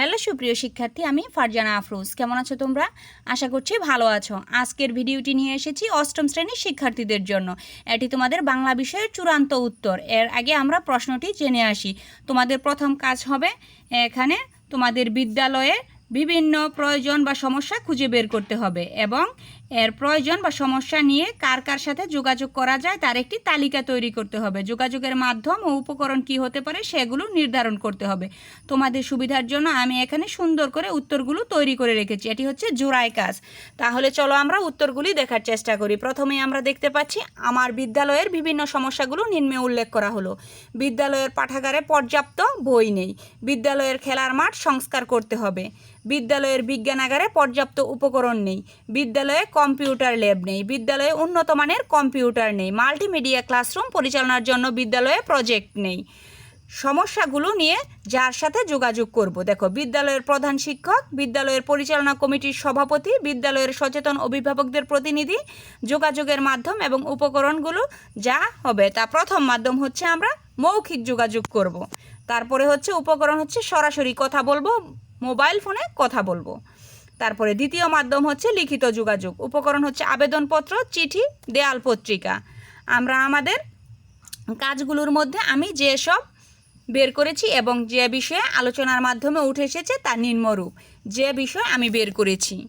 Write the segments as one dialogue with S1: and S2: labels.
S1: Hello, সুপ্রিয় শিক্ষার্থী, আমি ফারজানা আফরোজ। কেমন আছো তোমরা? আশা করছি ভালো আছো। আজকের ভিডিওটি নিয়ে এসেছি অষ্টম শ্রেণির শিক্ষার্থীদের জন্য। এটি তোমাদের বাংলা বিষয়ের চূড়ান্ত উত্তর। এর আগে আমরা প্রশ্নটি জেনে আসি। তোমাদের প্রথম কাজ হবে এখানে তোমাদের বিদ্যালয়ে বিভিন্ন প্রয়োজন বা সমস্যা খুঁজে বের করতে হবে এবং এর প্রয়োজন বা সমস্যা নিয়ে কার কার সাথে যোগাযোগ করা যায় তার একটি তালিকা তৈরি করতে হবে। যোগাযোগের মাধ্যম ও উপকরণ কি হতে পারে সেগুলো নির্ধারণ করতে হবে। তোমাদের সুবিধার জন্য আমি এখানে সুন্দর করে উত্তরগুলো তৈরি করে রেখেছি। এটি হচ্ছে জোড়াই কাজ। তাহলে চলো আমরা উত্তরগুলি দেখার চেষ্টা করি। প্রথমে আমরা দেখতে পাচ্ছি, আমার বিদ্যালয়ের বিভিন্ন সমস্যাগুলো নিম্নে উল্লেখ করা হলো। বিদ্যালয়ের পাঠাগারে পর্যাপ্ত বই নেই। বিদ্যালয়ের খেলার মাঠ সংস্কার করতে হবে। বিদ্যালয়ের বিজ্ঞানাগারে পর্যাপ্ত উপকরণ নেই। বিদ্যালয়ে কম্পিউটার ল্যাব নেই। বিদ্যালয়ে উন্নত মানের কম্পিউটার নেই। মাল্টিমিডিয়া ক্লাসরুম পরিচালনার জন্য বিদ্যালয়ে প্রজেক্ট নেই। সমস্যাগুলো নিয়ে যার সাথে যোগাযোগ করব। দেখো, বিদ্যালয়ের প্রধান শিক্ষক, বিদ্যালয়ের পরিচালনা কমিটির সভাপতি, বিদ্যালয়ের সচেতন অভিভাবকদের প্রতিনিধি, যোগাযোগের মাধ্যম এবং উপকরণগুলো যা হবে তা প্রথম মাধ্যম হচ্ছে আমরা মৌখিক যোগাযোগ করব। তারপরে হচ্ছে উপকরণ হচ্ছে সরাসরি কথা বলব। মোবাইল ফোনে কথা বলব। তারপরে দ্বিতীয় মাধ্যম হচ্ছে লিখিত যোগাযোগ। উপকরণ হচ্ছে আবেদনপত্র, চিঠি, দেয়াল পত্রিকা। আমরা আমাদের কাজগুলোর মধ্যে আমি যেসব বের করেছি এবং যে বিষয়ে আলোচনার মাধ্যমে উঠে এসেছে তার নিম্নরূপ যে বিষয় আমি বের করেছি।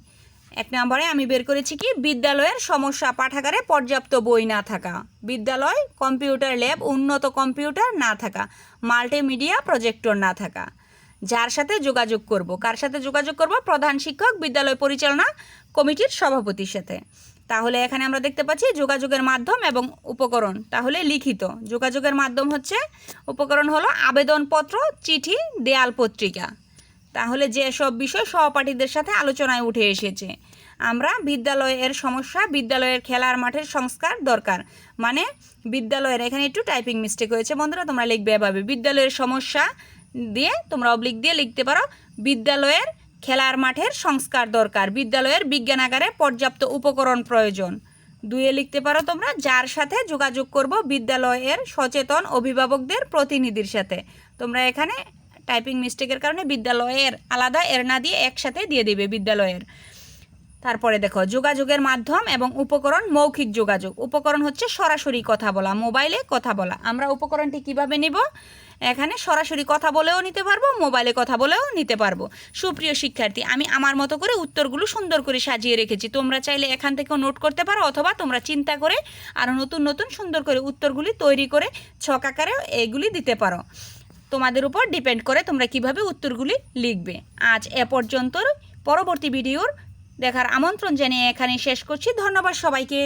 S1: এক নম্বরে আমি বের করেছি কি, বিদ্যালয়ের সমস্যা পাঠাগারে পর্যাপ্ত বই না থাকা। বিদ্যালয়, কম্পিউটার ল্যাব, উন্নত কম্পিউটার না থাকা। মাল্টিমিডিয়া প্রজেক্টর না থাকা। যার সাথে যোগাযোগ করব। কার সাথে যোগাযোগ করব? প্রধান শিক্ষক, বিদ্যালয় পরিচালনা কমিটির সভাপতির সাথে। তাহলে এখানে আমরা দেখতে পাচ্ছি যোগাযোগের মাধ্যম এবং উপকরণ। তাহলে লিখিত। যোগাযোগের মাধ্যম হচ্ছে, উপকরণ হলো আবেদনপত্র, চিঠি, দেয়াল পত্রিকা। তাহলে যে সব বিষয় সহপাঠীদের সাথে আলোচনায় উঠে এসেছে। আমরা বিদ্যালয়ের সমস্যা, বিদ্যালয়ের খেলার মাঠের সংস্কার দরকার। মানে বিদ্যালয়ের, এখানে একটু টাইপিং মিস্টেক হয়েছে বন্ধুরা, তোমরা লিখবে এভাবে। বিদ্যালয়ের সমস্যা দিয়ে তোমরা অবলিক দিয়ে লিখতে পারো, বিদ্যালয়ের খেলার মাঠের সংস্কার দরকার, বিদ্যালয়ের বিজ্ঞানাগারে পর্যাপ্ত উপকরণ প্রয়োজন। দুয়ে লিখতে পারো তোমরা, যার সাথে যোগাযোগ করব বিদ্যালয়ের সচেতন অভিভাবকদের প্রতিনিধির সাথে। তোমরা এখানে টাইপিং মিস্টেকের কারণে বিদ্যালয়ের আলাদা এর না দিয়ে একসাথে দিয়ে দিবে বিদ্যালয়ের। তারপরে দেখো, যোগাযোগের মাধ্যম এবং উপকরণ মৌখিক যোগাযোগ। উপকরণ হচ্ছে সরাসরি কথা বলা, মোবাইলে কথা বলা। আমরা উপকরণটি কীভাবে নিব? এখানে সরাসরি কথা বলেও নিতে পারব, মোবাইলে কথা বলেও নিতে পারব। সুপ্রিয় শিক্ষার্থী, আমি আমার মতো করে উত্তরগুলো সুন্দর করে সাজিয়ে রেখেছি। তোমরা চাইলে এখান থেকেও নোট করতে পারো, অথবা তোমরা চিন্তা করে আরও নতুন নতুন সুন্দর করে উত্তরগুলি তৈরি করে ছক আকারে এগুলি দিতে পারো। তোমাদের উপর ডিপেন্ড করে তোমরা কীভাবে উত্তরগুলি লিখবে। আজ এ পর্যন্ত পরবর্তী ভিডিওর দেখার আমন্ত্রণ জানিয়ে এখানে শেষ করছি। ধন্যবাদ সবাইকে।